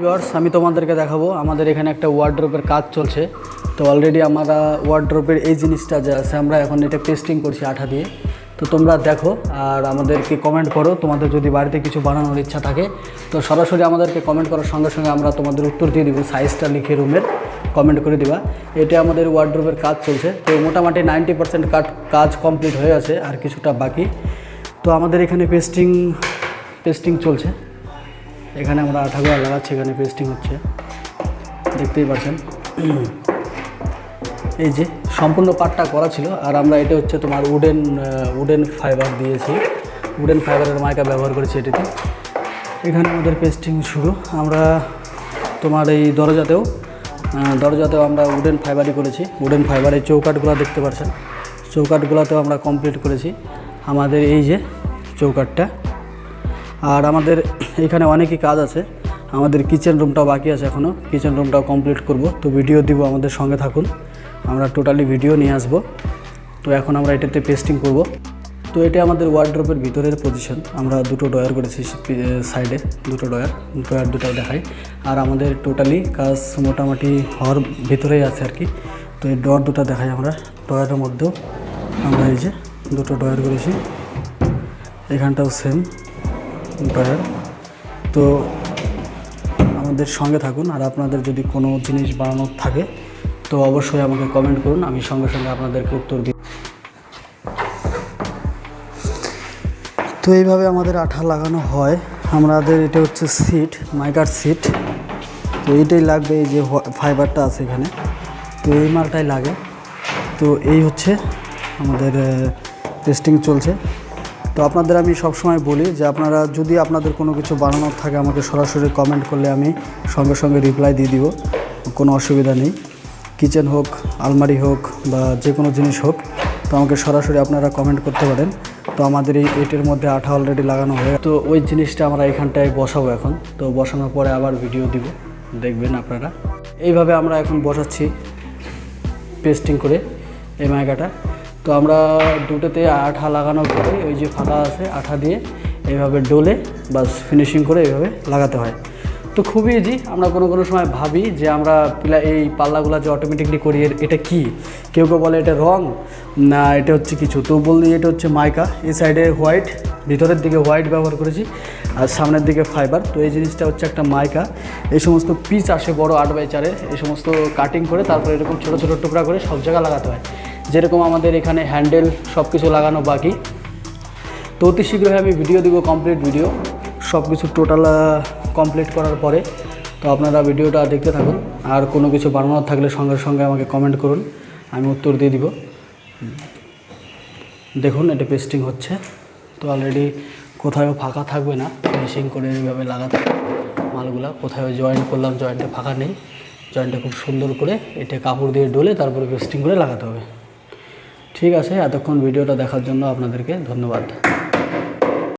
Viewers আমি তোমাদেরকে দেখাবো, আমাদের এখানে একটা ওয়ার্ড্রোপের কাজ চলছে। তো অলরেডি আমরা ওয়ার্ড্রোপের এই জিনিসটা যে আছে, আমরা এখন এটা পেস্টিং করছি আঠা দিয়ে। তো তোমরা দেখো আর আমাদেরকে কমেন্ট করো, তোমাদের যদি বাড়িতে কিছু বানানোর ইচ্ছা থাকে, তো সরাসরি আমাদেরকে কমেন্ট করার সঙ্গে সঙ্গে আমরা তোমাদের উত্তর দিয়ে দিব সাইজটা লিখে রুমের কমেন্ট করে দিবা। এটা আমাদের ওয়ার্ড্রোপের কাজ চলছে। তো মোটামুটি নাইনটি পার্সেন্ট কাজ কমপ্লিট হয়ে আছে, আর কিছুটা বাকি। তো আমাদের এখানে পেস্টিং পেস্টিং চলছে। এখানে আমরা আঠাগুলো লাগাচ্ছি, এখানে পেস্টিং হচ্ছে। দেখতেই পাচ্ছেন এই যে সম্পূর্ণ পাটটা করা ছিল, আর আমরা এটা হচ্ছে তোমার উডেন উডেন ফাইবার দিয়েছি। উডেন ফাইবারের মাইকা ব্যবহার করেছি এটিতে। এখানে আমাদের পেস্টিং শুরু। আমরা তোমার এই দরজাতেও দরজাতেও আমরা উডেন ফাইবারই করেছি। উডেন ফাইবারের চৌকাটগুলো দেখতে পাচ্ছেন চৌকাটগুলোতেও আমরা কমপ্লিট করেছি। আমাদের এই যে চৌকাটটা আর আমাদের এখানে অনেকই কাজ আছে। আমাদের কিচেন রুমটাও বাকি আছে এখনও কিচেন রুমটাও কমপ্লিট করব। তো ভিডিও দিব আমাদের সঙ্গে থাকুন। আমরা টোটালি ভিডিও নিয়ে আসব। তো এখন আমরা এটাতে পেস্টিং করব। তো এটা আমাদের ওয়ার্ড্রপের ভিতরের পজিশন আমরা দুটো ডয়ার করেছি সাইডে দুটো ডয়ার ডয়ার দুটো দেখাই। আর আমাদের টোটালি কাজ মোটামুটি হওয়ার ভিতরেই আছে আর কি। তো এই ডয়ার দুটো দেখাই আমরা। ডয়ারের মধ্যেও আমরা এই যে দুটো ডয়ার করেছি। এখানটাও সেম ডয়ার তো আমাদের সঙ্গে থাকুন, আর আপনাদের যদি কোনো জিনিস বানানোর থাকে, তো অবশ্যই আমাকে কমেন্ট করুন, আমি সঙ্গে সঙ্গে আপনাদেরকে উত্তর দিই। তো এইভাবে আমাদের আঠা লাগানো হয়। আমাদের এটা হচ্ছে সিট মাইকার সিট তো এইটাই লাগবে, এই যে ফাইবারটা আছে এখানে। তো এই মালটাই লাগে। তো এই হচ্ছে আমাদের টেস্টিং চলছে। তো আপনাদের আমি সবসময় বলি যে আপনারা যদি আপনাদের কোনো কিছু বানানোর থাকে, আমাকে সরাসরি কমেন্ট করলে আমি সঙ্গে সঙ্গে রিপ্লাই দিয়ে দিব। কোনো অসুবিধা নেই। কিচেন হোক, আলমারি হোক বা যে কোনো জিনিস হোক, তো আমাকে সরাসরি আপনারা কমেন্ট করতে পারেন। তো আমাদের এই এটের মধ্যে আঠা অলরেডি লাগানো হয়ে তো ওই জিনিসটা আমরা এখানটায় বসাবো এখন। তো বসানোর পরে আবার ভিডিও দিব। দেখবেন আপনারা। এইভাবে আমরা এখন বসাচ্ছি। পেস্টিং করে এই মায়কাটা তো আমরা দুটোতে আঠা লাগানোর পরে ওই যে ফাঁকা আছে আঠা দিয়ে এইভাবে ডোলে বাস ফিনিশিং করে এইভাবে লাগাতে হয়। তো খুবই ইজি আমরা কোনো কোনো সময় ভাবি যে আমরা এই পাল্লাগুলো যে অটোমেটিকলি করি এটা কি? কেউ কেউ বলে এটা রং, না, এটা হচ্ছে কিছু। তো বললি এটা হচ্ছে মাইকা, এই সাইডে হোয়াইট ভিতরের দিকে হোয়াইট ব্যবহার করেছি, আর সামনের দিকে ফাইবার তো এই জিনিসটা হচ্ছে একটা মাইকা। এই সমস্ত পিচ আসে বড় আট বাই চারের এই সমস্ত কাটিং করে তারপরে এরকম ছোটো ছোটো টুকরা করে সব জায়গায় লাগাতে হয়। যেরকম আমাদের এখানে হ্যান্ডেল সব কিছু লাগানো বাকি। তো অতি শীঘ্রই আমি ভিডিও দিব কমপ্লিট ভিডিও সব কিছু টোটাল কমপ্লিট করার পরে। তো আপনারা ভিডিওটা দেখতে থাকুন। আর কোনো কিছু বানানোর থাকলে সঙ্গে সঙ্গে আমাকে কমেন্ট করুন। আমি উত্তর দিয়ে দিব। দেখুন, এটা পেস্টিং হচ্ছে। তো অলরেডি কোথাও ফাঁকা থাকবে না। ফিনিশিং করে এইভাবে লাগাতে। মালগুলা কোথাও জয়েন্ট করলাম জয়েন্টে ফাঁকা নেই। জয়েন্টে খুব সুন্দর করে এটা কাপড় দিয়ে ডলে তারপরে পেস্টিং করে লাগাতে হবে। ঠিক আছে এতক্ষণ ভিডিওটা দেখার জন্য আপনাদেরকে ধন্যবাদ।